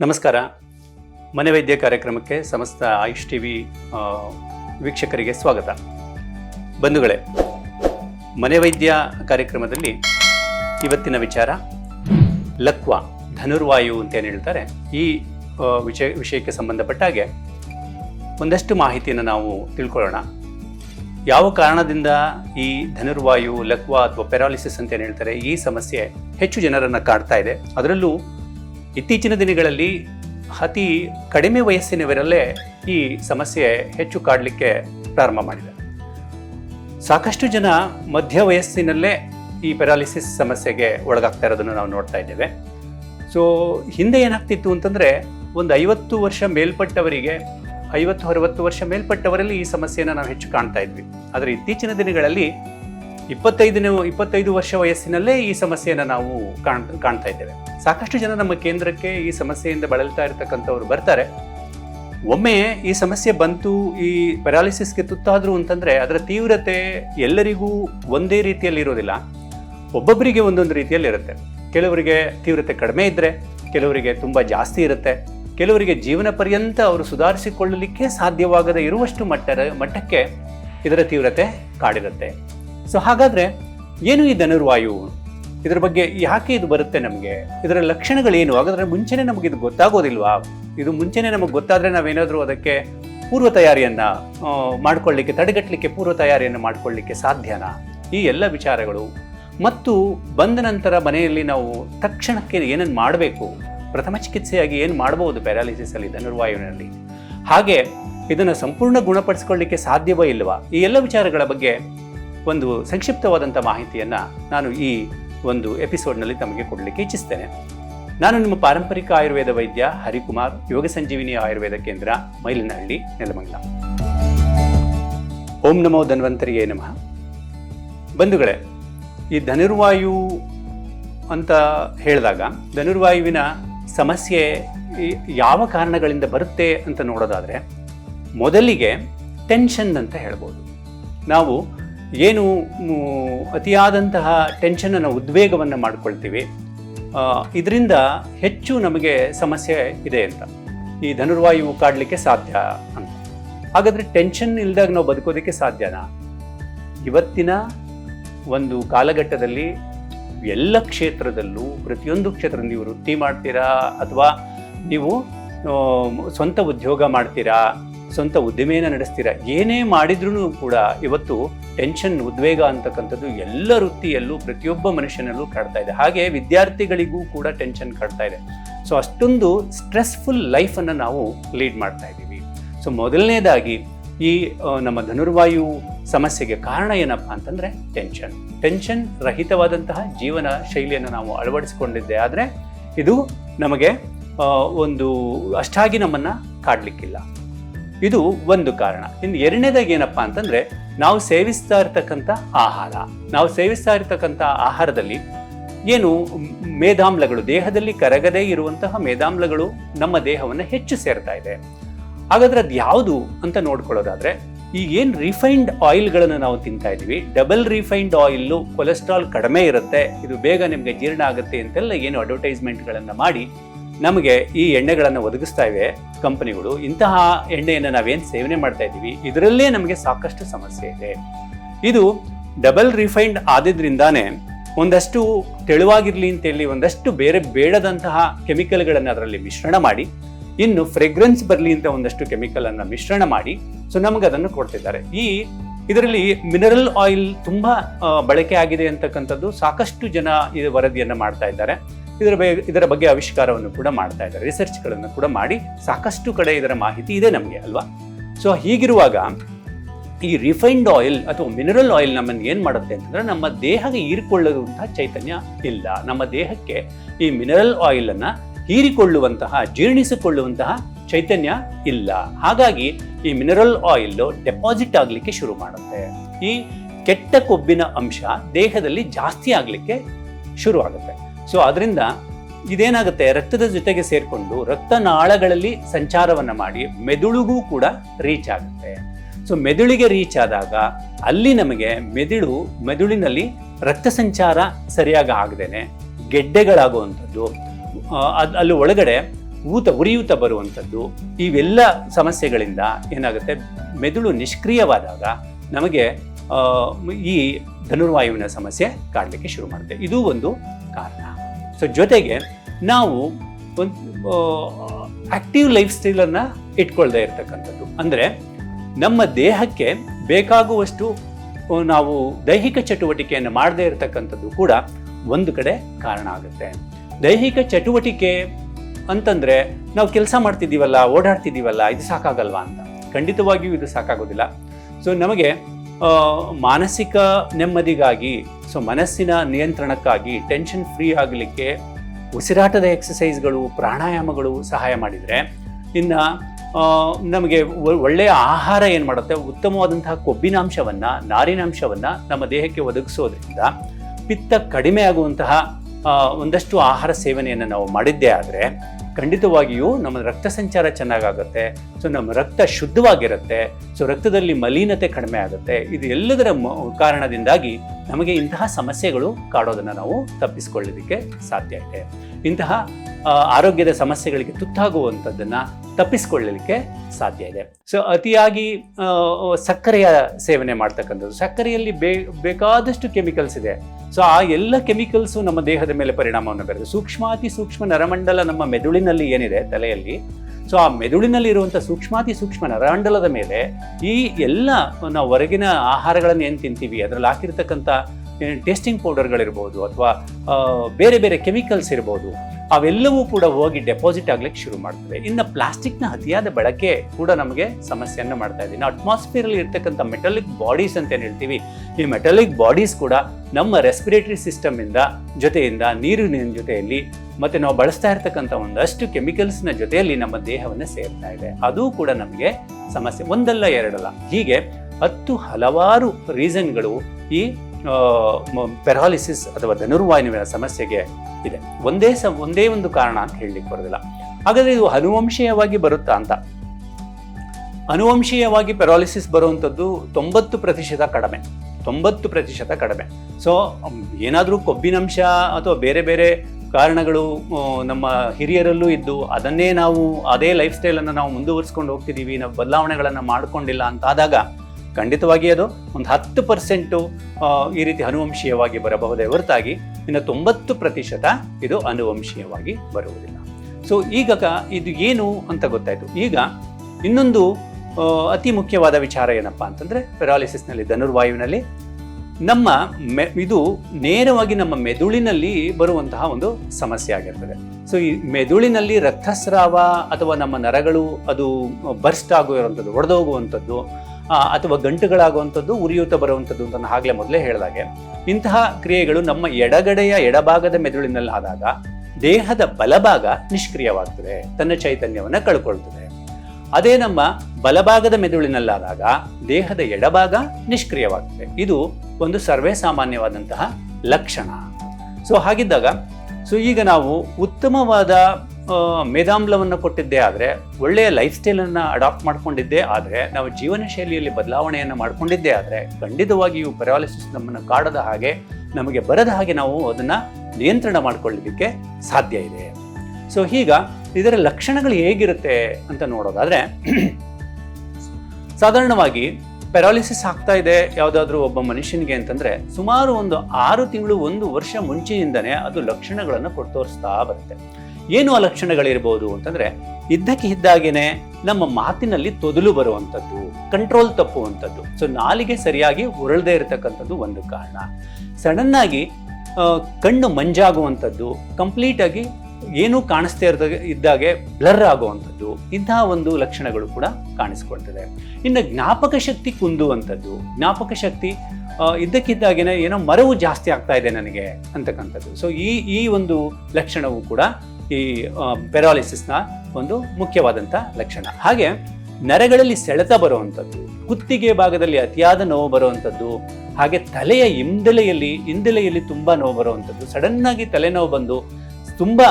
ನಮಸ್ಕಾರ. ಮನೆ ವೈದ್ಯ ಕಾರ್ಯಕ್ರಮಕ್ಕೆ ಸಮಸ್ತ ಆಯುಷ್ ಟಿ ವಿ ವೀಕ್ಷಕರಿಗೆ ಸ್ವಾಗತ. ಬಂಧುಗಳೇ, ಮನೆ ವೈದ್ಯ ಕಾರ್ಯಕ್ರಮದಲ್ಲಿ ಇವತ್ತಿನ ವಿಚಾರ, ಲಕ್ವ, ಧನುರ್ವಾಯು ಅಂತ ಏನು ಹೇಳ್ತಾರೆ. ಈ ವಿಷಯ, ವಿಷಯಕ್ಕೆ ಸಂಬಂಧಪಟ್ಟ ಹಾಗೆ ಒಂದಷ್ಟು ಮಾಹಿತಿಯನ್ನು ನಾವು ತಿಳ್ಕೊಳ್ಳೋಣ. ಯಾವ ಕಾರಣದಿಂದ ಈ ಧನುರ್ವಾಯು, ಲಕ್ವ ಅಥವಾ ಪೆರಾಲಿಸಿಸ್ ಅಂತ ಏನು ಹೇಳ್ತಾರೆ, ಈ ಸಮಸ್ಯೆ ಹೆಚ್ಚು ಜನರನ್ನು ಕಾಡ್ತಾ ಇದೆ. ಅದರಲ್ಲೂ ಇತ್ತೀಚಿನ ದಿನಗಳಲ್ಲಿ ಅತಿ ಕಡಿಮೆ ವಯಸ್ಸಿನವರಲ್ಲೇ ಈ ಸಮಸ್ಯೆ ಹೆಚ್ಚು ಕಾಡಲಿಕ್ಕೆ ಪ್ರಾರಂಭ ಮಾಡಿದೆ. ಸಾಕಷ್ಟು ಜನ ಮಧ್ಯ ವಯಸ್ಸಿನಲ್ಲೇ ಈ ಪೆರಾಲಿಸಿಸ್ ಸಮಸ್ಯೆಗೆ ಒಳಗಾಗ್ತಾ ಇರೋದನ್ನು ನಾವು ನೋಡ್ತಾ ಇದ್ದೇವೆ. ಸೊ ಹಿಂದೆ ಏನಾಗ್ತಿತ್ತು ಅಂತಂದರೆ ಒಂದು ಐವತ್ತು ವರ್ಷ ಮೇಲ್ಪಟ್ಟವರಿಗೆ, ಐವತ್ತು, ಅರವತ್ತು ವರ್ಷ ಮೇಲ್ಪಟ್ಟವರಲ್ಲಿ ಈ ಸಮಸ್ಯೆಯನ್ನು ನಾವು ಹೆಚ್ಚು ಕಾಣ್ತಾ ಇದ್ವಿ. ಆದರೆ ಇತ್ತೀಚಿನ ದಿನಗಳಲ್ಲಿ ಇಪ್ಪತ್ತೈದನೇ ಇಪ್ಪತ್ತೈದು ವರ್ಷ ವಯಸ್ಸಿನಲ್ಲೇ ಈ ಸಮಸ್ಯೆಯನ್ನು ನಾವು ಕಾಣ್, ಕಾಣ್ತಾ ಇದ್ದೇವೆ. ಸಾಕಷ್ಟು ಜನ ನಮ್ಮ ಕೇಂದ್ರಕ್ಕೆ ಈ ಸಮಸ್ಯೆಯಿಂದ ಬಳಲ್ತಾ ಇರತಕ್ಕಂಥವ್ರು ಬರ್ತಾರೆ. ಒಮ್ಮೆ ಈ ಸಮಸ್ಯೆ ಬಂತು, ಈ ಪ್ಯಾರಾಲಿಸಿಸ್ಗೆ ತುತ್ತಾದ್ರು ಅಂತಂದ್ರೆ ಅದರ ತೀವ್ರತೆ ಎಲ್ಲರಿಗೂ ಒಂದೇ ರೀತಿಯಲ್ಲಿ ಇರೋದಿಲ್ಲ. ಒಬ್ಬೊಬ್ಬರಿಗೆ ಒಂದೊಂದು ರೀತಿಯಲ್ಲಿ ಇರುತ್ತೆ. ಕೆಲವರಿಗೆ ತೀವ್ರತೆ ಕಡಿಮೆ ಇದ್ದರೆ ಕೆಲವರಿಗೆ ತುಂಬ ಜಾಸ್ತಿ ಇರುತ್ತೆ. ಕೆಲವರಿಗೆ ಜೀವನ ಪರ್ಯಂತ ಅವರು ಸುಧಾರಿಸಿಕೊಳ್ಳಲಿಕ್ಕೆ ಸಾಧ್ಯವಾಗದೇ ಇರುವಷ್ಟು ಮಟ್ಟದ ಮಟ್ಟಕ್ಕೆ ಇದರ ತೀವ್ರತೆ ಕಾಡಿರುತ್ತೆ. ಸೊ ಹಾಗಾದರೆ ಏನು ಈ ಧನುರ್ವಾಯು? ಇದರ ಬಗ್ಗೆ ಯಾಕೆ ಇದು ಬರುತ್ತೆ ನಮಗೆ? ಇದರ ಲಕ್ಷಣಗಳೇನು? ಹಾಗಾದ್ರೆ ಮುಂಚೆನೆ ನಮಗೆ ಇದು ಗೊತ್ತಾಗೋದಿಲ್ವಾ? ಇದು ಮುಂಚೆನೆ ನಮಗೆ ಗೊತ್ತಾದ್ರೆ ನಾವೇನಾದರೂ ಅದಕ್ಕೆ ಪೂರ್ವ ತಯಾರಿಯನ್ನ ಮಾಡ್ಕೊಳ್ಳಿಕ್ಕೆ ತಡೆಗಟ್ಟಲಿಕ್ಕೆ ಪೂರ್ವ ತಯಾರಿಯನ್ನು ಮಾಡ್ಕೊಳ್ಳಿಕ್ಕೆ ಸಾಧ್ಯನಾ? ಈ ಎಲ್ಲ ವಿಚಾರಗಳು. ಮತ್ತು ಬಂದ ನಂತರ ಮನೆಯಲ್ಲಿ ನಾವು ತಕ್ಷಣಕ್ಕೆ ಏನನ್ನು ಮಾಡಬೇಕು? ಪ್ರಥಮ ಚಿಕಿತ್ಸೆಯಾಗಿ ಏನು ಮಾಡಬಹುದು ಪ್ಯಾರಾಲಿಸಿಸ್ ಅಲ್ಲಿ, ಧನುರ್ವಾಯುವಿನಲ್ಲಿ? ಹಾಗೆ ಇದನ್ನು ಸಂಪೂರ್ಣ ಗುಣಪಡಿಸ್ಕೊಳ್ಳಿಕ್ಕೆ ಸಾಧ್ಯವೇ ಇಲ್ವಾ? ಈ ಎಲ್ಲ ವಿಚಾರಗಳ ಬಗ್ಗೆ ಒಂದು ಸಂಕ್ಷಿಪ್ತವಾದಂಥ ಮಾಹಿತಿಯನ್ನು ನಾನು ಈ ಒಂದು ಎಪಿಸೋಡ್ನಲ್ಲಿ ತಮಗೆ ಕೊಡಲಿಕ್ಕೆ ಇಚ್ಛಿಸ್ತೇನೆ. ನಾನು ನಿಮ್ಮ ಪಾರಂಪರಿಕ ಆಯುರ್ವೇದ ವೈದ್ಯ ಹರಿಕುಮಾರ್, ಯೋಗ ಸಂಜೀವಿನಿ ಆಯುರ್ವೇದ ಕೇಂದ್ರ, ಮೈಲಿನಹಳ್ಳಿ, ನೆಲಮಂಗಲ. ಓಂ ನಮೋ ಧನ್ವಂತರಿಗೆ ನಮಃ. ಬಂಧುಗಳೇ, ಈ ಧನುರ್ವಾಯು ಅಂತ ಹೇಳಿದಾಗ ಧನುರ್ವಾಯುವಿನ ಸಮಸ್ಯೆ ಯಾವ ಕಾರಣಗಳಿಂದ ಬರುತ್ತೆ ಅಂತ ನೋಡೋದಾದರೆ, ಮೊದಲಿಗೆ ಟೆನ್ಷನ್ ಅಂತ ಹೇಳ್ಬೋದು. ನಾವು ಏನು ಅತಿಯಾದಂತಹ ಟೆನ್ಷನನ್ನು ಉದ್ವೇಗವನ್ನು ಮಾಡಿಕೊಳ್ತೀವಿ. ಇದರಿಂದ ಹೆಚ್ಚು ನಮಗೆ ಸಮಸ್ಯೆ ಇದೆ ಅಂತ. ಈ ಧನುರ್ವಾಯು ಕಾಡಲಿಕ್ಕೆ ಸಾಧ್ಯ ಅಂತ. ಹಾಗಾದರೆ ಟೆನ್ಷನ್ ಇಲ್ದಾಗ ನಾವು ಬದುಕೋದಕ್ಕೆ ಸಾಧ್ಯನಾ? ಇವತ್ತಿನ ಒಂದು ಕಾಲಘಟ್ಟದಲ್ಲಿ ಎಲ್ಲ ಕ್ಷೇತ್ರದಲ್ಲೂ, ಪ್ರತಿಯೊಂದು ಕ್ಷೇತ್ರ ನೀವು ವೃತ್ತಿ ಮಾಡ್ತೀರಾ? ಅಥವಾ ನೀವು ಸ್ವಂತ ಉದ್ಯೋಗ ಮಾಡ್ತೀರಾ? ಸ್ವಂತ ಉದ್ದಿಮೆಯನ್ನು ನಡೆಸ್ತೀರಾ? ಏನೇ ಮಾಡಿದ್ರೂ ಕೂಡ ಇವತ್ತು ಟೆನ್ಷನ್ ಉದ್ವೇಗ ಅಂತಕ್ಕಂಥದ್ದು ಎಲ್ಲ ವೃತ್ತಿಯಲ್ಲೂ, ಪ್ರತಿಯೊಬ್ಬ ಮನುಷ್ಯನಲ್ಲೂ ಕಾಡ್ತಾ ಇದೆ. ಹಾಗೆ ವಿದ್ಯಾರ್ಥಿಗಳಿಗೂ ಕೂಡ ಟೆನ್ಷನ್ ಕಾಡ್ತಾ ಇದೆ. ಸೊ ಅಷ್ಟೊಂದು ಸ್ಟ್ರೆಸ್ಫುಲ್ ಲೈಫನ್ನು ನಾವು ಲೀಡ್ ಮಾಡ್ತಾ ಇದ್ದೀವಿ. ಸೊ ಮೊದಲನೇದಾಗಿ ಈ ನಮ್ಮ ಧನುರ್ವಾಯು ಸಮಸ್ಯೆಗೆ ಕಾರಣ ಏನಪ್ಪ ಅಂತಂದರೆ ಟೆನ್ಷನ್ ಟೆನ್ಷನ್ ರಹಿತವಾದಂತಹ ಜೀವನ ಶೈಲಿಯನ್ನು ನಾವು ಅಳವಡಿಸಿಕೊಂಡಿದ್ದೆ ಆದರೆ ಇದು ನಮಗೆ ಒಂದು ಅಷ್ಟಾಗಿ ನಮ್ಮನ್ನು ಕಾಡ್ಲಿಕ್ಕಿಲ್ಲ. ಇದು ಒಂದು ಕಾರಣ. ಇನ್ನು ಎರಡನೇದಾಗಿ ಏನಪ್ಪಾ ಅಂತಂದ್ರೆ, ನಾವು ಸೇವಿಸ್ತಾ ಇರ್ತಕ್ಕಂಥ ಆಹಾರ. ನಾವು ಸೇವಿಸ್ತಾ ಇರ್ತಕ್ಕಂಥ ಆಹಾರದಲ್ಲಿ ಏನು ಮೇಧಾಮ್ಲಗಳು ದೇಹದಲ್ಲಿ ಕರಗದೇ ಇರುವಂತಹ ಮೇದಾಮ್ಲಗಳು ನಮ್ಮ ದೇಹವನ್ನು ಹೆಚ್ಚು ಸೇರ್ತಾ ಇದೆ. ಹಾಗಾದ್ರೆ ಅದು ಯಾವುದು ಅಂತ ನೋಡ್ಕೊಳ್ಳೋದಾದ್ರೆ, ಈ ಏನು ರಿಫೈನ್ಡ್ ಆಯಿಲ್ಗಳನ್ನು ನಾವು ತಿಂತಾ ಇದ್ದೀವಿ ಡಬಲ್ ರಿಫೈನ್ಡ್ ಆಯಿಲ್ಲು ಕೊಲೆಸ್ಟ್ರಾಲ್ ಕಡಿಮೆ ಇರುತ್ತೆ, ಇದು ಬೇಗ ನಿಮಗೆ ಜೀರ್ಣ ಆಗುತ್ತೆ ಅಂತೆಲ್ಲ ಏನು ಅಡ್ವರ್ಟೈಸ್ಮೆಂಟ್ಗಳನ್ನು ಮಾಡಿ ನಮಗೆ ಈ ಎಣ್ಣೆಗಳನ್ನು ಒದಗಿಸ್ತಾ ಇವೆ ಕಂಪನಿಗಳು. ಇಂತಹ ಎಣ್ಣೆಯನ್ನು ನಾವೇನು ಸೇವನೆ ಮಾಡ್ತಾ ಇದ್ದೀವಿ, ಇದರಲ್ಲೇ ನಮಗೆ ಸಾಕಷ್ಟು ಸಮಸ್ಯೆ ಇದೆ. ಇದು ಡಬಲ್ ರಿಫೈನ್ಡ್ ಆದಿದ್ರಿಂದಾನೇ ಒಂದಷ್ಟು ತೆಳುವಾಗಿರಲಿ ಅಂತೇಳಿ, ಒಂದಷ್ಟು ಬೇರೆ ಬೇಡದಂತಹ ಕೆಮಿಕಲ್ಗಳನ್ನು ಅದರಲ್ಲಿ ಮಿಶ್ರಣ ಮಾಡಿ, ಇನ್ನು ಫ್ರೆಗ್ರೆನ್ಸ್ ಬರಲಿ ಅಂತ ಒಂದಷ್ಟು ಕೆಮಿಕಲ್ ಅನ್ನ ಮಿಶ್ರಣ ಮಾಡಿ, ಸೊ ನಮಗೆ ಅದನ್ನು ಕೊಡ್ತಿದ್ದಾರೆ. ಈ ಇದರಲ್ಲಿ ಮಿನರಲ್ ಆಯಿಲ್ ತುಂಬ ಬಳಕೆ ಆಗಿದೆ ಅಂತಕ್ಕಂಥದ್ದು ಸಾಕಷ್ಟು ಜನ ವರದಿಯನ್ನು ಮಾಡ್ತಾ ಇದ್ದಾರೆ. ಇದರ ಬಗ್ಗೆ ಇದರ ಬಗ್ಗೆ ಆವಿಷ್ಕಾರವನ್ನು ಕೂಡ ಮಾಡ್ತಾ ಇದ್ದಾರೆ. ರಿಸರ್ಚ್ಗಳನ್ನು ಕೂಡ ಮಾಡಿ ಸಾಕಷ್ಟು ಕಡೆ ಇದರ ಮಾಹಿತಿ ಇದೆ ನಮಗೆ, ಅಲ್ವಾ? ಸೊ ಹೀಗಿರುವಾಗ ಈ ರಿಫೈನ್ಡ್ ಆಯಿಲ್ ಅಥವಾ ಮಿನರಲ್ ಆಯಿಲ್ ನಮ್ಮನ್ನು ಏನು ಮಾಡುತ್ತೆ ಅಂತಂದ್ರೆ ನಮ್ಮ ದೇಹಕ್ಕೆ ಹೀರಿಕೊಳ್ಳುವಂತಹ ಚೈತನ್ಯ ಇಲ್ಲ. ನಮ್ಮ ದೇಹಕ್ಕೆ ಈ ಮಿನರಲ್ ಆಯಿಲ್ ಅನ್ನ ಹೀರಿಕೊಳ್ಳುವಂತಹ, ಜೀರ್ಣಿಸಿಕೊಳ್ಳುವಂತಹ ಚೈತನ್ಯ ಇಲ್ಲ. ಹಾಗಾಗಿ ಈ ಮಿನರಲ್ ಆಯಿಲ್ ಡೆಪಾಸಿಟ್ ಆಗಲಿಕ್ಕೆ ಶುರು ಮಾಡುತ್ತೆ. ಈ ಕೆಟ್ಟ ಕೊಬ್ಬಿನ ಅಂಶ ದೇಹದಲ್ಲಿ ಜಾಸ್ತಿ ಆಗಲಿಕ್ಕೆ ಶುರು ಆಗುತ್ತೆ ಸೊ ಅದರಿಂದ ಇದೇನಾಗುತ್ತೆ? ರಕ್ತದ ಜೊತೆಗೆ ಸೇರಿಕೊಂಡು ರಕ್ತನಾಳಗಳಲ್ಲಿ ಸಂಚಾರವನ್ನು ಮಾಡಿ ಮೆದುಳಿಗೂ ಕೂಡ ರೀಚ್ ಆಗುತ್ತೆ. ಸೊ ಮೆದುಳಿಗೆ ರೀಚ್ ಆದಾಗ ಅಲ್ಲಿ ನಮಗೆ ಮೆದುಳು, ಮೆದುಳಿನಲ್ಲಿ ರಕ್ತ ಸಂಚಾರ ಸರಿಯಾಗಿ ಆಗದೇನೆ. ಗೆಡ್ಡೆಗಳಾಗುವಂಥದ್ದು ಅಲ್ಲಿ ಒಳಗಡೆ ಊತ, ಉರಿಯೂತ ಬರುವಂಥದ್ದು, ಇವೆಲ್ಲ ಸಮಸ್ಯೆಗಳಿಂದ ಏನಾಗುತ್ತೆ? ಮೆದುಳು ನಿಷ್ಕ್ರಿಯವಾದಾಗ ನಮಗೆ ಈ ಧನುರ್ವಾಯುವಿನ ಸಮಸ್ಯೆ ಕಾಡಲಿಕ್ಕೆ ಶುರು ಮಾಡುತ್ತೆ. ಇದು ಒಂದು ಕಾರಣ. ಸೊ ಜೊತೆಗೆ ನಾವು ಒಂದು ಆಕ್ಟಿವ್ ಲೈಫ್ ಸ್ಟೈಲನ್ನು ಇಟ್ಕೊಳ್ದೇ ಇರ್ತಕ್ಕಂಥದ್ದು. ಅಂದರೆ ನಮ್ಮ ದೇಹಕ್ಕೆ ಬೇಕಾಗುವಷ್ಟು ನಾವು ದೈಹಿಕ ಚಟುವಟಿಕೆಯನ್ನು ಮಾಡದೇ ಇರತಕ್ಕಂಥದ್ದು ಕೂಡ ಒಂದು ಕಡೆ ಕಾರಣ ಆಗುತ್ತೆ. ದೈಹಿಕ ಚಟುವಟಿಕೆ ಅಂತಂದರೆ ನಾವು ಕೆಲಸ ಮಾಡ್ತಿದ್ದೀವಲ್ಲ, ಓಡಾಡ್ತಿದ್ದೀವಲ್ಲ, ಇದು ಸಾಕಾಗಲ್ವಾ ಅಂತ. ಖಂಡಿತವಾಗಿಯೂ ಇದು ಸಾಕಾಗೋದಿಲ್ಲ. ಸೊ ನಮಗೆ ಮಾನಸಿಕ ನೆಮ್ಮದಿಗಾಗಿ ಸೊ ಮನಸ್ಸಿನ ನಿಯಂತ್ರಣಕ್ಕಾಗಿ ಟೆನ್ಷನ್ ಫ್ರೀ ಆಗಲಿಕ್ಕೆ ಉಸಿರಾಟದ ಎಕ್ಸಸೈಸ್ಗಳು ಪ್ರಾಣಾಯಾಮಗಳು ಸಹಾಯ ಮಾಡಿದರೆ ಇನ್ನು ನಮಗೆ ಒಳ್ಳೆಯ ಆಹಾರ ಏನು ಮಾಡುತ್ತೆ? ಉತ್ತಮವಾದಂತಹ ಕೊಬ್ಬಿನಾಂಶವನ್ನು, ನಾರಿನಾಂಶವನ್ನು ನಮ್ಮ ದೇಹಕ್ಕೆ ಒದಗಿಸೋದ್ರಿಂದ ಪಿತ್ತ ಕಡಿಮೆ ಆಗುವಂತಹ ಒಂದಷ್ಟು ಆಹಾರ ಸೇವನೆಯನ್ನು ನಾವು ಮಾಡಿದ್ದೇ ಆದರೆ ಖಂಡಿತವಾಗಿಯೂ ನಮ್ಮ ರಕ್ತ ಸಂಚಾರ ಚೆನ್ನಾಗಾಗುತ್ತೆ. ಸೊ, ನಮ್ಮ ರಕ್ತ ಶುದ್ಧವಾಗಿರುತ್ತೆ. ಸೊ, ರಕ್ತದಲ್ಲಿ ಮಲಿನತೆ ಕಡಿಮೆ ಆಗುತ್ತೆ. ಇದು ಎಲ್ಲದರ ಕಾರಣದಿಂದಾಗಿ ನಮಗೆ ಇಂತಹ ಸಮಸ್ಯೆಗಳು ಕಾಡೋದನ್ನು ನಾವು ತಪ್ಪಿಸಿಕೊಳ್ಳೋದಕ್ಕೆ ಸಾಧ್ಯ ಇದೆ. ಇಂತಹ ಆರೋಗ್ಯದ ಸಮಸ್ಯೆಗಳಿಗೆ ತುತ್ತಾಗುವಂಥದ್ದನ್ನು ತಪ್ಪಿಸಿಕೊಳ್ಳಲಿಕ್ಕೆ ಸಾಧ್ಯ ಇದೆ. ಸೊ ಅತಿಯಾಗಿ ಸಕ್ಕರೆಯ ಸೇವನೆ ಮಾಡ್ತಕ್ಕಂಥದ್ದು. ಸಕ್ಕರೆಯಲ್ಲಿ ಬೇ, ಬೇಕಾದಷ್ಟು ಕೆಮಿಕಲ್ಸ್ ಇದೆ. ಸೊ ಆ ಎಲ್ಲ ಕೆಮಿಕಲ್ಸು ನಮ್ಮ ದೇಹದ ಮೇಲೆ ಪರಿಣಾಮವನ್ನು ಬೀರುತ್ತೆ. ಸೂಕ್ಷ್ಮಾತಿ ಸೂಕ್ಷ್ಮ ನರಮಂಡಲ ನಮ್ಮ ಮೆದುಳಿನಲ್ಲಿ ಏನಿದೆ ತಲೆಯಲ್ಲಿ? ಸೊ ಆ ಮೆದುಳಿನಲ್ಲಿ ಇರುವಂಥ ಸೂಕ್ಷ್ಮಾತಿ ಸೂಕ್ಷ್ಮ ನರಮಂಡಲದ ಮೇಲೆ ಈ ಎಲ್ಲ ನಾವು ಹೊರಗಿನ ಆಹಾರಗಳನ್ನು ಏನು ತಿಂತೀವಿ? ಅದರಲ್ಲಿ ಹಾಕಿರ್ತಕ್ಕಂಥ ಟೇಸ್ಟಿಂಗ್ ಪೌಡರ್ಗಳಿರ್ಬೋದು ಅಥವಾ ಬೇರೆ ಬೇರೆ ಕೆಮಿಕಲ್ಸ್ ಇರ್ಬೋದು. ಅವೆಲ್ಲವೂ ಕೂಡ ಹೋಗಿ ಡೆಪಾಸಿಟ್ ಆಗ್ಲಿಕ್ಕೆ ಶುರು ಮಾಡ್ತದೆ. ಇನ್ನು ಪ್ಲಾಸ್ಟಿಕ್ನ ಅತಿಯಾದ ಬಳಕೆ ಕೂಡ ನಮಗೆ ಸಮಸ್ಯೆಯನ್ನು ಮಾಡ್ತಾ ಇದೆ. ಇನ್ನು ಅಟ್ಮಾಸ್ಫಿಯರಲ್ಲಿ ಇರ್ತಕ್ಕಂಥ ಮೆಟಲಿಕ್ ಬಾಡೀಸ್ ಅಂತ ಏನು ಹೇಳ್ತೀವಿ? ಈ ಮೆಟಲಿಕ್ ಬಾಡೀಸ್ ಕೂಡ ನಮ್ಮ ರೆಸ್ಪಿರೇಟರಿ ಸಿಸ್ಟಮಿಂದ ಜೊತೆಯಿಂದ ನೀರಿನ ಜೊತೆಯಲ್ಲಿ ಮತ್ತೆ ನಾವು ಬಳಸ್ತಾ ಇರ್ತಕ್ಕಂಥ ಒಂದಷ್ಟು ಕೆಮಿಕಲ್ಸ್ನ ಜೊತೆಯಲ್ಲಿ ನಮ್ಮ ದೇಹವನ್ನು ಸೇರ್ತಾ ಇದೆ. ಅದು ಕೂಡ ನಮಗೆ ಸಮಸ್ಯೆ. ಒಂದಲ್ಲ ಎರಡಲ್ಲ. ಹೀಗೆ ಹತ್ತು ಹಲವಾರು ರೀಸನ್ಗಳು ಈ ಪೆರಾಲಿಸಿಸ್ ಅಥವಾ ಧನುರ್ವಾಯುವಿನ ಸಮಸ್ಯೆಗೆ ಇದೆ. ಒಂದೇ ಸ, ಒಂದೇ ಒಂದು ಕಾರಣ ಅಂತ ಹೇಳಲಿಕ್ಕೆ ಬರೋದಿಲ್ಲ. ಹಾಗಾದರೆ ಇದು ಅನುವಂಶೀಯವಾಗಿ ಬರುತ್ತಾ ಅಂತ? ಅನುವಂಶೀಯವಾಗಿ ಪೆರಾಲಿಸಿಸ್ ಬರುವಂಥದ್ದು ತೊಂಬತ್ತು ಪ್ರತಿಶತ ಕಡಿಮೆ. ತೊಂಬತ್ತು ಪ್ರತಿಶತ ಕಡಿಮೆ. ಸೊ ಏನಾದರೂ ಕೊಬ್ಬಿನಂಶ ಅಥವಾ ಬೇರೆ ಬೇರೆ ಕಾರಣಗಳು ನಮ್ಮ ಹಿರಿಯರಲ್ಲೂ ಇದ್ದು ಅದನ್ನೇ ನಾವು, ಅದೇ ಲೈಫ್ ಸ್ಟೈಲನ್ನು ನಾವು ಮುಂದುವರಿಸ್ಕೊಂಡು ಹೋಗ್ತಿದ್ದೀವಿ, ನಾವು ಬದಲಾವಣೆಗಳನ್ನು ಮಾಡ್ಕೊಂಡಿಲ್ಲ ಅಂತಾದಾಗ ಖಂಡಿತವಾಗಿ ಅದು ಒಂದು ಹತ್ತು ಪರ್ಸೆಂಟು ಈ ರೀತಿ ಅನುವಂಶೀಯವಾಗಿ ಬರಬಹುದೇ ಹೊರತಾಗಿ ಇನ್ನು ತೊಂಬತ್ತು ಪ್ರತಿಶತ ಇದು ಅನುವಂಶೀಯವಾಗಿ ಬರುವುದಿಲ್ಲ. ಸೊ ಈಗ ಇದು ಏನು ಅಂತ ಗೊತ್ತಾಯಿತು. ಈಗ ಇನ್ನೊಂದು ಅತಿ ಮುಖ್ಯವಾದ ವಿಚಾರ ಏನಪ್ಪ ಅಂತಂದರೆ ಪೆರಾಲಿಸಿಸ್ನಲ್ಲಿ ಧನುರ್ವಾಯುವಿನಲ್ಲಿ ನಮ್ಮ ಮೆ, ಇದು ನೇರವಾಗಿ ನಮ್ಮ ಮೆದುಳಿನಲ್ಲಿ ಬರುವಂತಹ ಒಂದು ಸಮಸ್ಯೆ ಆಗಿರ್ತದೆ. ಸೊ ಈ ಮೆದುಳಿನಲ್ಲಿ ರಕ್ತಸ್ರಾವ ಅಥವಾ ನಮ್ಮ ನರಗಳು ಅದು ಬರ್ಸ್ಟ್ ಆಗಿರುವಂಥದ್ದು ಒಡೆದೋಗುವಂಥದ್ದು ಅಥವಾ ಗಂಟುಗಳಾಗುವಂಥದ್ದು, ಉರಿಯೂತ ಬರುವಂಥದ್ದು ಅಂತ ನಾನು ಆಗಲೇ ಮೊದಲೇ ಹೇಳಿದಾಗೆ. ಇಂತಹ ಕ್ರಿಯೆಗಳು ನಮ್ಮ ಎಡಗಡೆಯ ಎಡಭಾಗದ ಮೆದುಳಿನಲ್ಲಿ ಆದಾಗ, ದೇಹದ ಬಲಭಾಗ ನಿಷ್ಕ್ರಿಯವಾಗ್ತದೆ, ತನ್ನ ಚೈತನ್ಯವನ್ನು ಕಳ್ಕೊಳ್ತದೆ. ಅದೇ ನಮ್ಮ ಬಲಭಾಗದ ಮೆದುಳಿನಲ್ಲಾದಾಗ, ದೇಹದ ಎಡಭಾಗ ನಿಷ್ಕ್ರಿಯವಾಗ್ತದೆ. ಇದು ಒಂದು ಸರ್ವೇ ಸಾಮಾನ್ಯವಾದಂತಹ ಲಕ್ಷಣ. ಸೊ, ಹಾಗಿದ್ದಾಗ, ಸೊ, ಈಗ ನಾವು ಉತ್ತಮವಾದ ಮೇಧಾಮ್ಲವನ್ನು ಕೊಟ್ಟಿದ್ದೇ ಆದರೆ ಒಳ್ಳೆಯ ಲೈಫ್ ಸ್ಟೈಲನ್ನು ಅಡಾಪ್ಟ್ ಮಾಡ್ಕೊಂಡಿದ್ದೇ ಆದರೆ ನಾವು ಜೀವನ ಶೈಲಿಯಲ್ಲಿ ಬದಲಾವಣೆಯನ್ನು ಮಾಡ್ಕೊಂಡಿದ್ದೇ ಆದರೆ ಖಂಡಿತವಾಗಿಯೂ ಪೆರಾಲಿಸಿಸ್ ನಮ್ಮನ್ನು ಕಾಡದ ಹಾಗೆ ನಮಗೆ ಬರದ ಹಾಗೆ ನಾವು ಅದನ್ನು ನಿಯಂತ್ರಣ ಮಾಡಿಕೊಳ್ಳಲಿಕ್ಕೆ ಸಾಧ್ಯ ಇದೆ. ಸೊ ಈಗ ಇದರ ಲಕ್ಷಣಗಳು ಹೇಗಿರುತ್ತೆ ಅಂತ ನೋಡೋದಾದರೆ ಸಾಧಾರಣವಾಗಿ ಪೆರಾಲಿಸಿಸ್ ಆಗ್ತಾ ಇದೆ ಯಾವುದಾದ್ರೂ ಒಬ್ಬ ಮನುಷ್ಯನಿಗೆ ಅಂತಂದರೆ ಸುಮಾರು ಒಂದು ಆರು ತಿಂಗಳು ಒಂದು ವರ್ಷ ಮುಂಚೆಯಿಂದನೇ ಅದು ಲಕ್ಷಣಗಳನ್ನು ಕೊಟ್ಟು ತೋರಿಸ್ತಾ ಬರುತ್ತೆ. ಏನು ಆ ಲಕ್ಷಣಗಳಿರ್ಬೋದು ಅಂತಂದ್ರೆ ಇದ್ದಕ್ಕೆ ಇದ್ದಾಗೇನೆ ನಮ್ಮ ಮಾತಿನಲ್ಲಿ ತೊದಲು ಬರುವಂಥದ್ದು ಕಂಟ್ರೋಲ್ ತಪ್ಪುವಂಥದ್ದು. ಸೊ ನಾಲಿಗೆ ಸರಿಯಾಗಿ ಹೊರಳದೇ ಇರತಕ್ಕಂಥದ್ದು ಒಂದು ಕಾರಣ. ಸಡನ್ನಾಗಿ ಕಣ್ಣು ಮಂಜಾಗುವಂಥದ್ದು ಕಂಪ್ಲೀಟ್ ಆಗಿ ಏನೂ ಕಾಣಿಸ್ತಾ ಇರ್ದ, ಇದ್ದಾಗೆ ಬ್ಲರ್ ಆಗುವಂಥದ್ದು, ಇಂತಹ ಒಂದು ಲಕ್ಷಣಗಳು ಕೂಡ ಕಾಣಿಸ್ಕೊಳ್ತದೆ. ಇನ್ನು ಜ್ಞಾಪಕ ಶಕ್ತಿ ಕುಂದುವಂಥದ್ದು, ಜ್ಞಾಪಕ ಶಕ್ತಿ ಇದ್ದಕ್ಕಿದ್ದಾಗೇನೆ ಏನೋ ಮರವು ಜಾಸ್ತಿ ಆಗ್ತಾ ಇದೆ ನನಗೆ ಅಂತಕ್ಕಂಥದ್ದು. ಸೊ ಈ ಈ ಒಂದು ಲಕ್ಷಣವು ಕೂಡ ಈ ಪೆರಾಲಿಸಿಸ್ನ ಒಂದು ಮುಖ್ಯವಾದಂಥ ಲಕ್ಷಣ. ಹಾಗೆ ನರಗಳಲ್ಲಿ ಸೆಳೆತ ಬರುವಂಥದ್ದು, ಕುತ್ತಿಗೆ ಭಾಗದಲ್ಲಿ ಅತಿಯಾದ ನೋವು ಬರುವಂಥದ್ದು, ಹಾಗೆ ತಲೆಯ ಹಿಂದೆಲೆಯಲ್ಲಿ ಹಿಂದೆಲೆಯಲ್ಲಿ ತುಂಬ ನೋವು ಬರುವಂಥದ್ದು. ಸಡನ್ನಾಗಿ ತಲೆನೋವು ಬಂದು ತುಂಬ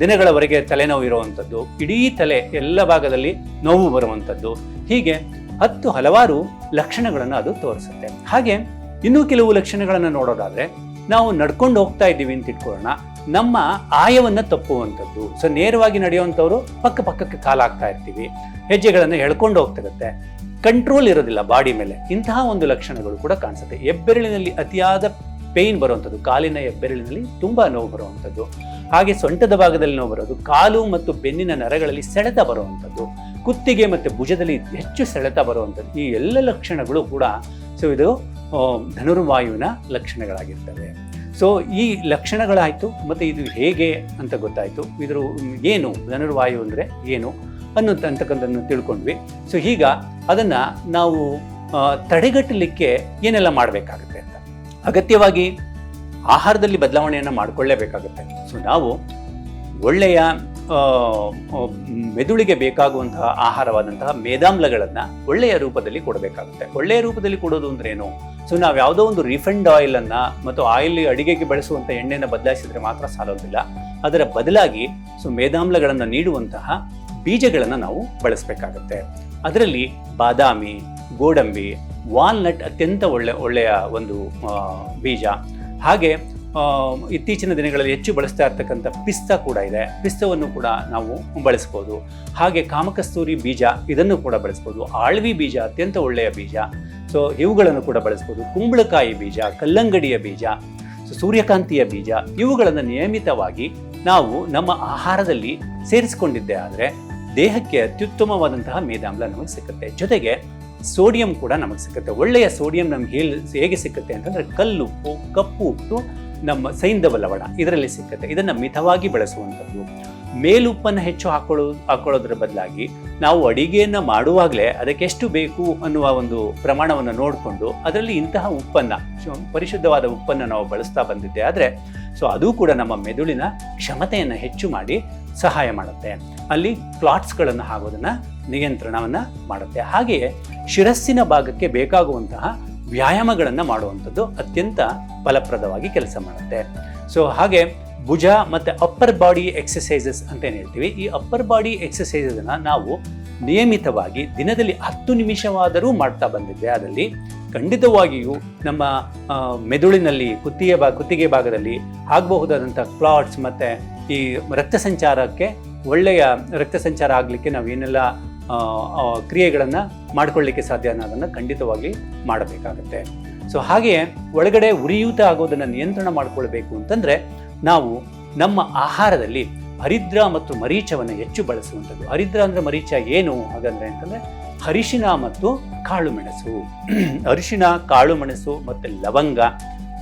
ದಿನಗಳವರೆಗೆ ತಲೆನೋವು ಇರುವಂಥದ್ದು. ಇಡೀ ತಲೆ ಎಲ್ಲ ಭಾಗದಲ್ಲಿ ನೋವು ಬರುವಂಥದ್ದು. ಹೀಗೆ ಹತ್ತು ಹಲವಾರು ಲಕ್ಷಣಗಳನ್ನು ಅದು ತೋರಿಸುತ್ತೆ. ಹಾಗೆ ಇನ್ನೂ ಕೆಲವು ಲಕ್ಷಣಗಳನ್ನು ನೋಡೋದಾದರೆ, ನಾವು ನಡ್ಕೊಂಡು ಹೋಗ್ತಾ ಇದ್ದೀವಿ ಅಂತ ಇಟ್ಕೊಳ್ಳೋಣ. ನಮ್ಮ ಆಯವನ್ನು ತಪ್ಪುವಂಥದ್ದು. ಸೊ ನೇರವಾಗಿ ನಡೆಯುವಂಥವ್ರು ಪಕ್ಕ ಪಕ್ಕಕ್ಕೆ ಕಾಲಾಗ್ತಾ ಇರ್ತೀವಿ. ಹೆಜ್ಜೆಗಳನ್ನು ಎಳ್ಕೊಂಡು ಹೋಗ್ತಿರುತ್ತೆ. ಕಂಟ್ರೋಲ್ ಇರೋದಿಲ್ಲ ಬಾಡಿ ಮೇಲೆ. ಇಂತಹ ಒಂದು ಲಕ್ಷಣಗಳು ಕೂಡ ಕಾಣಿಸುತ್ತೆ. ಹೆಬ್ಬೆರಳಿನಲ್ಲಿ ಅತಿಯಾದ ಪೇಯ್ನ್ ಬರುವಂಥದ್ದು, ಕಾಲಿನ ಹೆಬ್ಬೆರಳಿನಲ್ಲಿ ತುಂಬ ನೋವು ಬರುವಂಥದ್ದು. ಹಾಗೆ ಸೊಂಟದ ಭಾಗದಲ್ಲಿ ನೋವು ಬರೋದು, ಕಾಲು ಮತ್ತು ಬೆನ್ನಿನ ನರಗಳಲ್ಲಿ ಸೆಳೆತ ಬರುವಂಥದ್ದು. ಕುತ್ತಿಗೆ ಮತ್ತು ಭುಜದಲ್ಲಿ ಹೆಚ್ಚು ಸೆಳೆತ ಬರುವಂಥದ್ದು. ಈ ಎಲ್ಲ ಲಕ್ಷಣಗಳು ಕೂಡ ಸೊ ಇದು ಧನುರ್ವಾಯುವಿನ ಲಕ್ಷಣಗಳಾಗಿರ್ತವೆ. ಸೊ ಈ ಲಕ್ಷಣಗಳಾಯಿತು, ಮತ್ತು ಇದು ಹೇಗೆ ಅಂತ ಗೊತ್ತಾಯಿತು. ಇದ್ರ ಏನು ಧನುರ್ವಾಯು ಅಂದರೆ ಏನು ಅನ್ನೋ ಅಂತಕ್ಕಂಥದ್ದನ್ನು ತಿಳ್ಕೊಂಡ್ವಿ. ಸೊ ಈಗ ಅದನ್ನು ನಾವು ತಡೆಗಟ್ಟಲಿಕ್ಕೆ ಏನೆಲ್ಲ ಮಾಡಬೇಕಾಗುತ್ತೆ ಅಂತ. ಅಗತ್ಯವಾಗಿ ಆಹಾರದಲ್ಲಿ ಬದಲಾವಣೆಯನ್ನು ಮಾಡಿಕೊಳ್ಳೇಬೇಕಾಗುತ್ತೆ. ಸೊ ನಾವು ಒಳ್ಳೆಯ ಮೆದುಳಿಗೆ ಬೇಕಾಗುವಂತಹ ಆಹಾರವಾದಂತಹ ಮೇದಾಮ್ಲಗಳನ್ನು ಒಳ್ಳೆಯ ರೂಪದಲ್ಲಿ ಕೊಡಬೇಕಾಗುತ್ತೆ. ಒಳ್ಳೆಯ ರೂಪದಲ್ಲಿ ಕೊಡೋದು ಅಂದ್ರೆ ಏನು? ಸೊ, ನಾವು ಯಾವುದೋ ಒಂದು ರಿಫೈಂಡ್ ಆಯಿಲನ್ನು ಮತ್ತು ಆಯಿಲ್ ಅಡಿಗೆಗೆ ಬಳಸುವಂಥ ಎಣ್ಣೆಯನ್ನು ಬದಲಾಯಿಸಿದ್ರೆ ಮಾತ್ರ ಸಾಲೋದಿಲ್ಲ. ಅದರ ಬದಲಾಗಿ ಸೊ, ಮೇದಾಮ್ಲಗಳನ್ನು ನೀಡುವಂತಹ ಬೀಜಗಳನ್ನು ನಾವು ಬಳಸಬೇಕಾಗುತ್ತೆ. ಅದರಲ್ಲಿ ಬಾದಾಮಿ, ಗೋಡಂಬಿ, ವಾಲ್ನಟ್ ಅತ್ಯಂತ ಒಳ್ಳೆ, ಒಳ್ಳೆಯ ಒಂದು ಬೀಜ. ಹಾಗೆ ಇತ್ತೀಚಿನ ದಿನಗಳಲ್ಲಿ ಹೆಚ್ಚು ಬಳಸ್ತಾ ಇರ್ತಕ್ಕಂಥ ಪಿಸ್ತಾ ಕೂಡ ಇದೆ. ಪಿಸ್ತವನ್ನು ಕೂಡ ನಾವು ಬಳಸ್ಬೋದು. ಹಾಗೆ ಕಾಮಕಸ್ತೂರಿ ಬೀಜ, ಇದನ್ನು ಕೂಡ ಬಳಸ್ಬೋದು. ಆಳ್ವಿ ಬೀಜ, ಅತ್ಯಂತ ಒಳ್ಳೆಯ ಬೀಜ. ಸೊ ಇವುಗಳನ್ನು ಕೂಡ ಬಳಸ್ಬೋದು. ಕುಂಬಳಕಾಯಿ ಬೀಜ, ಕಲ್ಲಂಗಡಿಯ ಬೀಜ ಸೊ ಸೂರ್ಯಕಾಂತಿಯ ಬೀಜ, ಇವುಗಳನ್ನು ನಿಯಮಿತವಾಗಿ ನಾವು ನಮ್ಮ ಆಹಾರದಲ್ಲಿ ಸೇರಿಸಿಕೊಂಡಿದ್ದೆ ಆದರೆ ದೇಹಕ್ಕೆ ಅತ್ಯುತ್ತಮವಾದಂತಹ ಮೇದಾಮ್ಲ ನಮಗೆ ಸಿಗುತ್ತೆ ಜೊತೆಗೆ ಸೋಡಿಯಂ ಕೂಡ ನಮಗೆ ಸಿಗುತ್ತೆ ಒಳ್ಳೆಯ ಸೋಡಿಯಂ ನಮ್ಗೆ ಹೇಳಿ, ಹೇಗೆ ಸಿಗುತ್ತೆ ಅಂತಂದರೆ ಕಲ್ಲುಪ್ಪು, ಕಪ್ಪು ಉಪ್ಪು ನಮ್ಮ ಸೈಂಧವ ಲವಣ ಇದರಲ್ಲಿ ಸಿಕ್ಕುತ್ತೆ. ಇದನ್ನು ಮಿತವಾಗಿ ಬಳಸುವಂಥದ್ದು. ಮೇಲುಪ್ಪನ್ನು ಹೆಚ್ಚು ಹಾಕೊಳ್ಳೋ, ಹಾಕೊಳ್ಳೋದ್ರ ಬದಲಾಗಿ ನಾವು ಅಡಿಗೆಯನ್ನು ಮಾಡುವಾಗಲೇ ಅದಕ್ಕೆ ಎಷ್ಟು ಬೇಕು ಅನ್ನುವ ಒಂದು ಪ್ರಮಾಣವನ್ನು ನೋಡಿಕೊಂಡು ಅದರಲ್ಲಿ ಇಂತಹ ಉಪ್ಪನ್ನು ಪರಿಶುದ್ಧವಾದ ಉಪ್ಪನ್ನು ನಾವು ಬಳಸ್ತಾ ಬಂದಿದ್ದೆ ಆದರೆ ಸೊ ಅದು ಕೂಡ ನಮ್ಮ ಮೆದುಳಿನ ಕ್ಷಮತೆಯನ್ನು ಹೆಚ್ಚು ಮಾಡಿ ಸಹಾಯ ಮಾಡುತ್ತೆ. ಅಲ್ಲಿ ಕ್ಲಾಟ್ಸ್ಗಳನ್ನು ಹಾಕೋದನ್ನು ನಿಯಂತ್ರಣವನ್ನು ಮಾಡುತ್ತೆ. ಹಾಗೆಯೇ ಶಿರಸ್ಸಿನ ಭಾಗಕ್ಕೆ ಬೇಕಾಗುವಂತಹ ವ್ಯಾಯಾಮಗಳನ್ನು ಮಾಡುವಂಥದ್ದು ಅತ್ಯಂತ ಫಲಪ್ರದವಾಗಿ ಕೆಲಸ ಮಾಡುತ್ತೆ. ಸೊ ಹಾಗೆ ಭುಜ ಮತ್ತು ಅಪ್ಪರ್ ಬಾಡಿ ಎಕ್ಸಸೈಸಸ್ ಅಂತ ಏನು ಹೇಳ್ತೀವಿ? ಈ ಅಪ್ಪರ್ ಬಾಡಿ ಎಕ್ಸಸೈಸನ್ನು ನಾವು ನಿಯಮಿತವಾಗಿ ದಿನದಲ್ಲಿ ಹತ್ತು ನಿಮಿಷವಾದರೂ ಮಾಡ್ತಾ ಬಂದಿದ್ದೆ. ಅದರಲ್ಲಿ ಖಂಡಿತವಾಗಿಯೂ ನಮ್ಮ ಮೆದುಳಿನಲ್ಲಿ ಕುತ್ತಿಗೆ ಭಾಗ ಕುತ್ತಿಗೆ ಭಾಗದಲ್ಲಿ ಆಗಬಹುದಾದಂಥ ಕ್ಲಾಟ್ಸ್ ಮತ್ತು ಈ ರಕ್ತ ಸಂಚಾರಕ್ಕೆ ಒಳ್ಳೆಯ ರಕ್ತ ಸಂಚಾರ ಆಗಲಿಕ್ಕೆ ನಾವು ಏನೆಲ್ಲ ಕ್ರಿಯೆಗಳನ್ನು ಮಾಡಿಕೊಳ್ಳಿಕ್ಕೆ ಸಾಧ್ಯ ಅನ್ನೋದನ್ನು ಖಂಡಿತವಾಗಿ ಮಾಡಬೇಕಾಗುತ್ತೆ. ಸೊ ಹಾಗೆಯೇ ಒಳಗಡೆ ಉರಿಯೂತ ಆಗೋದನ್ನು ನಿಯಂತ್ರಣ ಮಾಡಿಕೊಳ್ಬೇಕು ಅಂತಂದರೆ ನಾವು ನಮ್ಮ ಆಹಾರದಲ್ಲಿ ಹರಿದ್ರ ಮತ್ತು ಮರೀಚವನ್ನು ಹೆಚ್ಚು ಬಳಸುವಂಥದ್ದು. ಹರಿದ್ರ ಅಂದರೆ ಮರೀಚ ಏನು ಹಾಗಂದ್ರೆ ಅಂತಂದರೆ ಅರಿಶಿನ ಮತ್ತು ಕಾಳು ಮೆಣಸು. ಅರಿಶಿನ ಕಾಳು ಮತ್ತು ಲವಂಗ,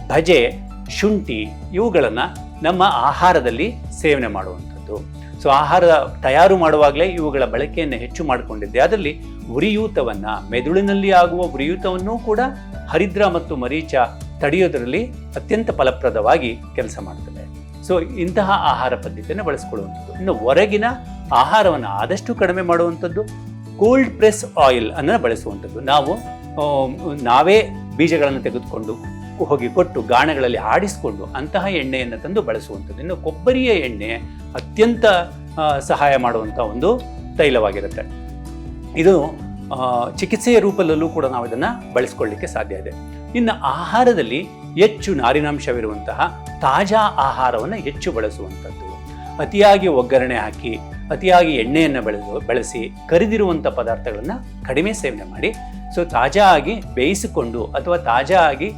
ಭಜೆ, ಶುಂಠಿ ಇವುಗಳನ್ನು ನಮ್ಮ ಆಹಾರದಲ್ಲಿ ಸೇವನೆ ಮಾಡುವಂಥದ್ದು. ಸೊ ಆಹಾರ ತಯಾರು ಮಾಡುವಾಗಲೇ ಇವುಗಳ ಬಳಕೆಯನ್ನು ಹೆಚ್ಚು ಮಾಡಿಕೊಂಡಿದ್ದೆ. ಅದರಲ್ಲಿ ಉರಿಯೂತವನ್ನು, ಮೆದುಳಿನಲ್ಲಿ ಆಗುವ ಉರಿಯೂತವನ್ನೂ ಕೂಡ ಹರಿದ್ರ ಮತ್ತು ಮರೀಚ ತಡೆಯೋದರಲ್ಲಿ ಅತ್ಯಂತ ಫಲಪ್ರದವಾಗಿ ಕೆಲಸ ಮಾಡ್ತದೆ. ಸೊ ಇಂತಹ ಆಹಾರ ಪದ್ಧತಿಯನ್ನು ಬಳಸ್ಕೊಳ್ಳುವಂಥದ್ದು. ಇನ್ನು ಹೊರಗಿನ ಆಹಾರವನ್ನು ಆದಷ್ಟು ಕಡಿಮೆ ಮಾಡುವಂಥದ್ದು ಕೋಲ್ಡ್ ಪ್ರೆಸ್ ಆಯಿಲ್ ಅನ್ನು ಬಳಸುವಂಥದ್ದು. ನಾವು ನಾವೇ ಬೀಜಗಳನ್ನು ತೆಗೆದುಕೊಂಡು ಹೋಗಿ ಕೊಟ್ಟು ಗಾಣಗಳಲ್ಲಿ ಆಡಿಸಿಕೊಂಡು ಅಂತಹ ಎಣ್ಣೆಯನ್ನು ತಂದು ಬಳಸುವಂಥದ್ದು. ಇನ್ನು ಕೊಬ್ಬರಿಯ ಎಣ್ಣೆ ಅತ್ಯಂತ ಸಹಾಯ ಮಾಡುವಂಥ ಒಂದು ತೈಲವಾಗಿರುತ್ತೆ. ಇದು ಚಿಕಿತ್ಸೆಯ ರೂಪದಲ್ಲೂ ಕೂಡ ನಾವು ಇದನ್ನು ಬಳಸ್ಕೊಳ್ಳಿಕ್ಕೆ ಸಾಧ್ಯ ಇದೆ. ಇನ್ನು ಆಹಾರದಲ್ಲಿ ಹೆಚ್ಚು ನಾರಿನಾಂಶವಿರುವಂತಹ ತಾಜಾ ಆಹಾರವನ್ನು ಹೆಚ್ಚು ಬಳಸುವಂಥದ್ದು. ಅತಿಯಾಗಿ ಒಗ್ಗರಣೆ ಹಾಕಿ, ಅತಿಯಾಗಿ ಎಣ್ಣೆಯನ್ನು ಬೆಳೆದು, ಬಳಸಿ ಕರಿದಿರುವಂಥ ಪದಾರ್ಥಗಳನ್ನು ಕಡಿಮೆ ಸೇವನೆ ಮಾಡಿ ಸೊ ತಾಜಾ ಆಗಿ ಬೇಯಿಸಿಕೊಂಡು ಅಥವಾ ತಾಜಾ ಆಗಿ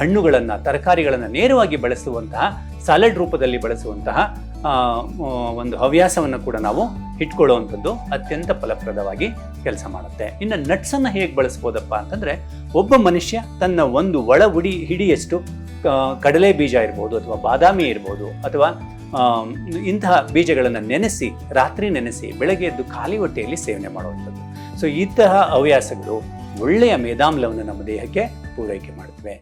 ಹಣ್ಣುಗಳನ್ನು, ತರಕಾರಿಗಳನ್ನು ನೇರವಾಗಿ ಬಳಸುವಂತಹ ಸಾಲಡ್ ರೂಪದಲ್ಲಿ ಬಳಸುವಂತಹ ಒಂದು ಹವ್ಯಾಸವನ್ನು ಕೂಡ ನಾವು ಇಟ್ಕೊಳ್ಳುವಂಥದ್ದು ಅತ್ಯಂತ ಫಲಪ್ರದವಾಗಿ ಕೆಲಸ ಮಾಡುತ್ತೆ. ಇನ್ನು ನಟ್ಸನ್ನು ಹೇಗೆ ಬಳಸ್ಬೋದಪ್ಪ ಅಂತಂದರೆ, ಒಬ್ಬ ಮನುಷ್ಯ ತನ್ನ ಒಂದು ಒಳ ಉಡಿ ಹಿಡಿಯಷ್ಟು ಕಡಲೆ ಬೀಜ ಇರ್ಬೋದು ಅಥವಾ ಬಾದಾಮಿ ಇರ್ಬೋದು ಅಥವಾ ಇಂತಹ ಬೀಜಗಳನ್ನು ನೆನೆಸಿ, ರಾತ್ರಿ ನೆನೆಸಿ, ಬೆಳಗ್ಗೆ ಎದ್ದು ಖಾಲಿ ಹೊಟ್ಟೆಯಲ್ಲಿ ಸೇವನೆ ಮಾಡುವಂಥದ್ದು. ಸೊ ಇಂತಹ ಹವ್ಯಾಸಗಳು ಒಳ್ಳೆಯ ಮೇಧಾಮ್ಲವನ್ನು ನಮ್ಮ ದೇಹಕ್ಕೆ ಪೂರೈಕೆ ಮಾಡುತ್ತವೆ.